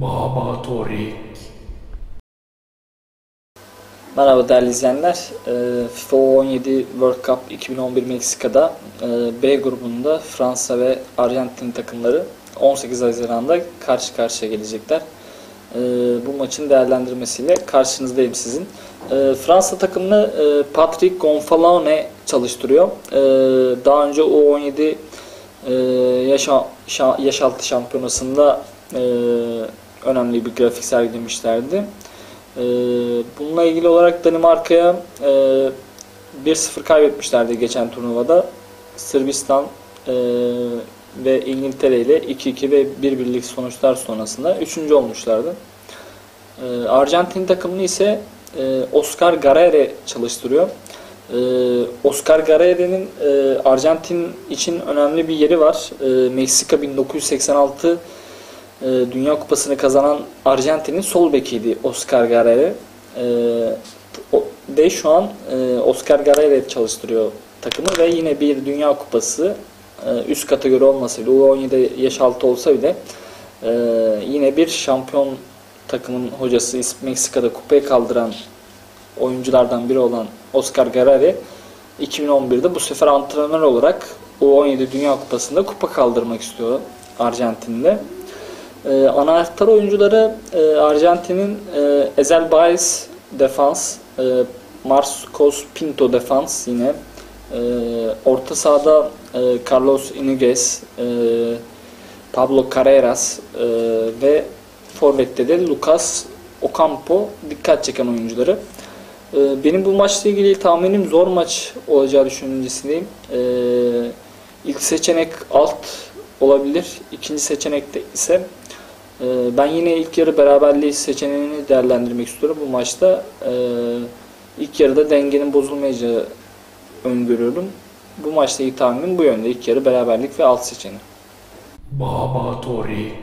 Baba Torik. Merhaba değerli izleyenler. Ee, FIFA 17 World Cup 2011 Meksika'da e, B grubunda Fransa ve Arjantin takımları 18 Haziran'da karşı karşıya gelecekler. Ee, Bu maçın değerlendirmesiyle karşınızdayım sizin. Ee, Fransa takımını e, Patrick Gonfalone çalıştırıyor. Daha önce U17 e, yaş, şa- yaş altı şampiyonasında e, önemli bir grafik sergilemişlerdi. Ee, Bununla ilgili olarak Danimarka'ya e, 1-0 kaybetmişlerdi geçen turnuvada. Sırbistan e, ve İngiltere ile 2-2 ve 1-1'lik sonuçlar sonrasında 3. olmuşlardı. Ee, Arjantin takımını ise e, Oscar Garere çalıştırıyor. Ee, Oscar Garere'nin e, Arjantin için önemli bir yeri var. E, Meksika 1986 e, Dünya Kupası'nı kazanan Arjantin'in sol bekiydi Oscar Garere. E, ve şu an e, Oscar Garere çalıştırıyor takımı ve yine bir Dünya Kupası e, üst kategori olmasa bile U17 yaş altı olsa bile e, yine bir şampiyon takımın hocası Meksika'da kupayı kaldıran oyunculardan biri olan Oscar Garere 2011'de bu sefer antrenör olarak U17 Dünya Kupası'nda kupa kaldırmak istiyor Arjantin'de. Ee, anahtar oyuncuları e, Arjantin'in e, Ezel Baez defans, e, Marcos Pinto defans yine. E, orta sahada e, Carlos Iniguez, e, Pablo Carreras e, ve forvette de Lucas Ocampo dikkat çeken oyuncuları. E, benim bu maçla ilgili tahminim zor maç olacağı düşüncesindeyim. E, ilk seçenek alt olabilir. İkinci seçenekte ise Ben yine ilk yarı beraberliği seçeneğini değerlendirmek istiyorum bu maçta. Ee, İlk yarıda dengenin bozulmayacağı öngörüyorum. Bu maçta ilk tahminim bu yönde. İlk yarı beraberlik ve alt seçeneği. Baba Torik.